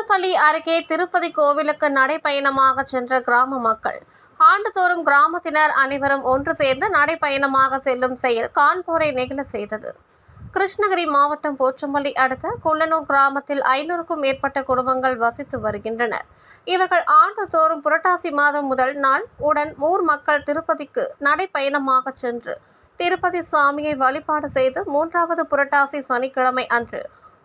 போச்சம்பள்ளி அருகே திருப்பதி கோவிலுக்கு நடைப்பயணமாக சென்ற கிராம மக்கள். ஆண்டுதோறும் கிராமத்தினர் அனைவரும் ஒன்று சேர்ந்து நடைப்பயணமாக செல்லும் செயல் கான்பூரை நெகிழ செய்தது. கிருஷ்ணகிரி மாவட்டம் போச்சம்பள்ளி அடுத்த குள்ளனூர் கிராமத்தில் ஐநூறுக்கும் மேற்பட்ட குடும்பங்கள் வசித்து வருகின்றனர். இவர்கள் ஆண்டுதோறும் புரட்டாசி மாதம் முதல் நாள் உடன் ஊர் மக்கள் திருப்பதிக்கு நடைப்பயணமாக சென்று திருப்பதி சாமியை வழிபாடு செய்து மூன்றாவது புரட்டாசி சனிக்கிழமை அன்று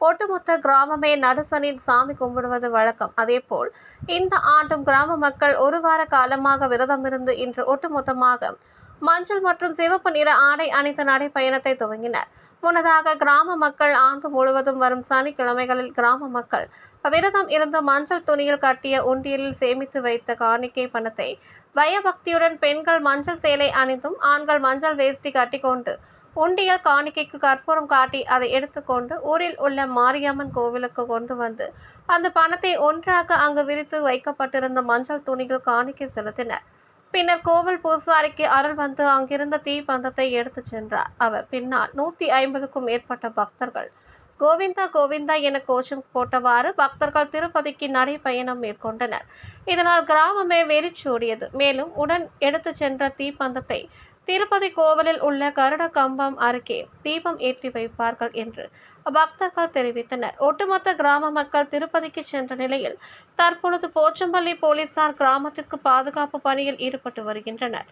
ஒட்டுமொத்த கிராமமே நடுசனின் சாமி கும்பிடுவது வழக்கம். அதேபோல் இந்த ஆண்டும் கிராம மக்கள் ஒரு வார காலமாக விரதமிருந்து இன்று ஒட்டுமொத்தமாக மஞ்சள் மற்றும் சிவப்பு நிற ஆடை அணிந்த நடைப்பயணத்தை துவங்கினர். முன்னதாக கிராம மக்கள் ஆண்டு முழுவதும் வரும் சனிக்கிழமைகளில் கிராம மக்கள் விரதம் இருந்த மஞ்சள் துணியில் கட்டிய உண்டியலில் சேமித்து வைத்த காணிக்கை பணத்தை பயபக்தியுடன் பெண்கள் மஞ்சள் சேலை அணிந்தும் ஆண்கள் மஞ்சள் வேஷ்டி கட்டிக்கொண்டு உண்டியல் காணிக்கைக்கு கற்பூரம் காட்டி அதை எடுத்துக்கொண்டு ஊரில் உள்ள மாரியம்மன் கோவிலுக்கு கொண்டு வந்து அந்த பணத்தை ஒன்றாக அங்கு விரித்து வைக்கப்பட்டிருந்த மஞ்சள் துணியில் காணிக்கை செலுத்தினர். பின்னர் கோவில் பூசாரிக்கு அருள் வந்து அங்கிருந்த தீபந்தத்தை எடுத்து சென்றார். அவர் பின்னால் நூற்றி ஐம்பதுக்கும் மேற்பட்ட பக்தர்கள். கோவிந்தா கோவிந்தா என கோஷம் போட்டவாறு பக்தர்கள் திருப்பதிக்கு நடைப்பயணம் மேற்கொண்டனர். இதனால் கிராமமே வெறிச்சோடியது. மேலும் உடன் எடுத்துச் சென்ற தீப்பந்தத்தை திருப்பதி கோவிலில் உள்ள கருட கம்பம் அருகே தீபம் ஏற்றி வைப்பார்கள் என்று பக்தர்கள் தெரிவித்தனர். ஒட்டுமொத்த கிராம மக்கள் திருப்பதிக்கு சென்ற நிலையில் தற்பொழுது போச்சம்பள்ளி போலீசார் கிராமத்திற்கு பாதுகாப்பு பணியில் ஈடுபட்டு வருகின்றனர்.